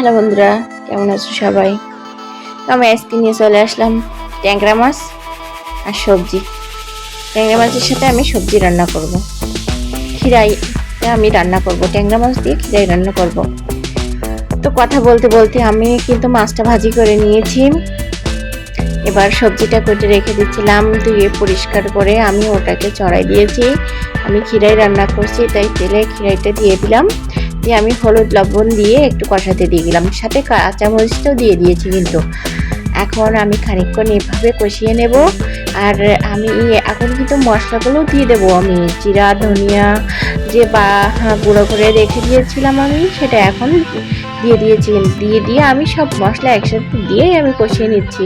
Hello বন্ধুরা, কেমন আছো সবাই? আমি আজকে নিয়ে চলে আসলাম ট্যাংরা মাছ আর সবজি। ট্যাংরা মাছের সাথে আমি সবজি রান্না করব। খিরাই আমি রান্না করব। ট্যাংরা মাছ দিয়ে খিরাই রান্না করব। তো কথা বলতে বলতে আমি কিন্তু মাছটা ভাজি করে নিয়েছি। এবার সবজিটা কেটে রেখে দিচ্ছিলাম, ধুয়ে পরিষ্কার করে আমি ওটাকে চড়াই দিয়েছি। আমি খিরাই রান্না করছি, তাই তেলে খিরাইটা দিয়ে দিলাম। দিয়ে আমি হলুদ লবণ দিয়ে একটু কষাতে দিয়ে দিলাম। সাথে কাঁচামরিচটাও দিয়ে দিয়েছি কিন্তু। এখন আমি খানিকক্ষণ এভাবে কষিয়ে নেব। আর আমি এখন কিন্তু মশলাগুলোও দিয়ে দেবো আমি। জিরা, ধনিয়া, যে বা গুঁড়ো করে রেখে দিয়েছিলাম আমি, সেটা এখন দিয়ে দিয়েছি। দিয়ে দিয়ে আমি সব মশলা একসাথে দিয়ে আমি কষিয়ে নিচ্ছি।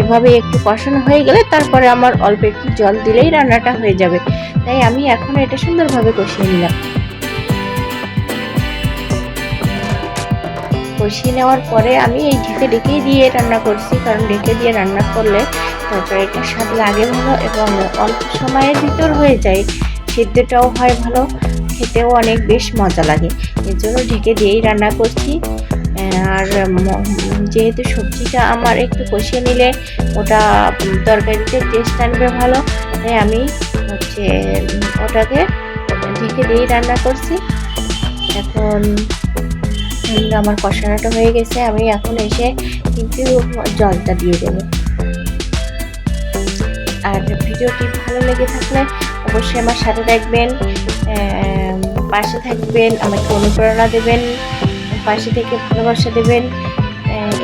এভাবে একটু কষানো হয়ে গেলে তারপরে আমার অল্প একটু জল দিলেই রান্নাটা হয়ে যাবে। তাই আমি এখন এটা সুন্দরভাবে কষিয়ে নিলাম। কষিয়ে নেওয়ার পরে আমি এই ঢেকে ঢেকেই দিয়ে রান্না করছি, কারণ ঢেকে দিয়ে রান্না করলে তরকারিটা স্বাদ লাগে ভালো এবং অল্প সময়ের ভিতর হয়ে যায়, সিদ্ধটাও হয় ভালো, খেতেও অনেক বেশ মজা লাগে। এর জন্য ঢেকে দিয়েই রান্না করছি। আর যেহেতু সবজিটা আমার একটু কষিয়ে নিলে ওটা তরকারিতে টেস্ট আনবে ভালো, তাই আমি হচ্ছে ওটাকে ঢেকে দিয়েই রান্না করছি। এখন আমার কষানোটা হয়ে গেছে, আমি এখন এসে কিন্তু জলটা দিয়ে দেব। আর ভিডিওটি ভালো লেগে থাকলে অবশ্যই আমার সাথে থাকবেন পাশে থাকবেন, আমাকে অনুপ্রেরণা দেবেন, পাশে থেকে ভালোবাসা দেবেন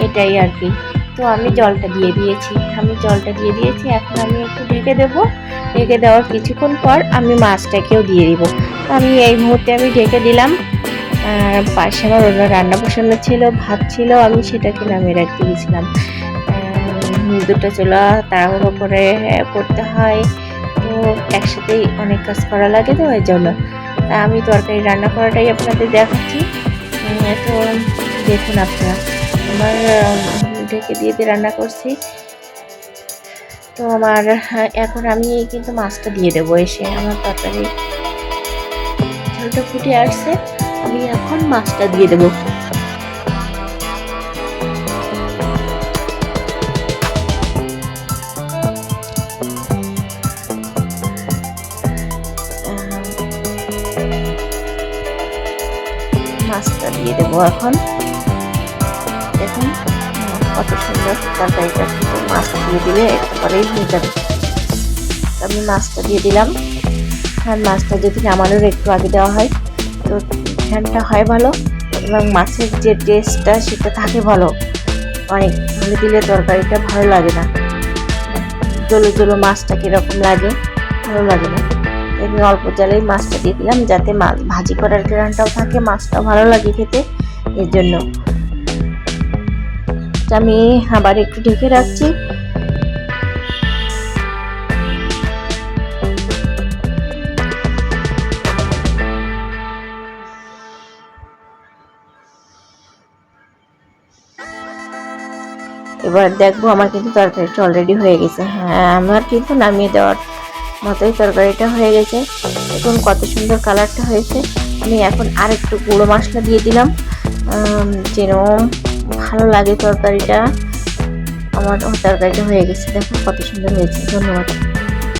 এটাই আর কি। তো আমি জলটা দিয়ে দিয়েছি, আমি জলটা দিয়ে দিয়েছি, এখন আমি একটু ঢেকে দেবো। ঢেকে দেওয়ার কিছুক্ষণ পর আমি মাছটাকেও দিয়ে দিব। তো আমি এই মুহূর্তে আমি ঢেকে দিলাম। পাশে আমার অন্য রান্না বসানো ছিল, ভাত ছিল, আমি সেটাকে নামিয়ে রাখতে গেছিলাম। দুটো চুলা তাড়াহুড়ো করে করতে হয়। তো একসাথেই অনেক কাজ করা লাগে তো ওই জন্য। তা আমি তরকারি রান্না করাটাই আপনাদের দেখাচ্ছি। তো দেখুন আপনারা, আমার ঢেকে দিয়ে দিয়ে রান্না করছি, তো আমার, এখন আমি কিন্তু মাছটা দিয়ে দেবো এসে, আমার তরকারি ঝোলটা ফুটে আসছে। আমি এখন মাছটা দিয়ে দেবো। মাছটা দিয়ে দেবো এখন। দেখুন, কত সুন্দর তরকারিটা কিন্তু মাছ দিয়ে দিলে একেবারেই হয়ে যাবে। আমি মাছটা দিয়ে দিলাম। আর মাছটা যদি নামানোর একটু আগে দেওয়া হয়, তো ঘ্যানটা হয় ভালো এবং মাছের যে টেস্টটা সেটা থাকে ভালো। অনেক ভালো দিলে তরকারিটা ভালো লাগে না। জলো জলো মাছটা কীরকম লাগে, ভালো লাগে না। আমি অল্প জলেই মাছটা দিয়ে দিলাম যাতে মাছ ভাজি করার গ্রানটাও থাকে, মাছটাও ভালো লাগে খেতে। এর জন্য। আমি আবার একটু ঢেকে রাখছি। এবার দেখব আমার কিন্তু তরকারিটা অলরেডি হয়ে গেছে। হ্যাঁ আমার কিন্তু নামিয়ে দেওয়ার মতোই তরকারিটা হয়ে গেছে। দেখুন কত সুন্দর কালারটা হয়েছে। আমি এখন আর একটু গুঁড়ো মশলা দিয়ে দিলাম। যেন ভালো লাগে তরকারিটা। আমার তরকারিটা হয়ে গেছে। দেখুন কত সুন্দর হয়েছে। ধন্যবাদ।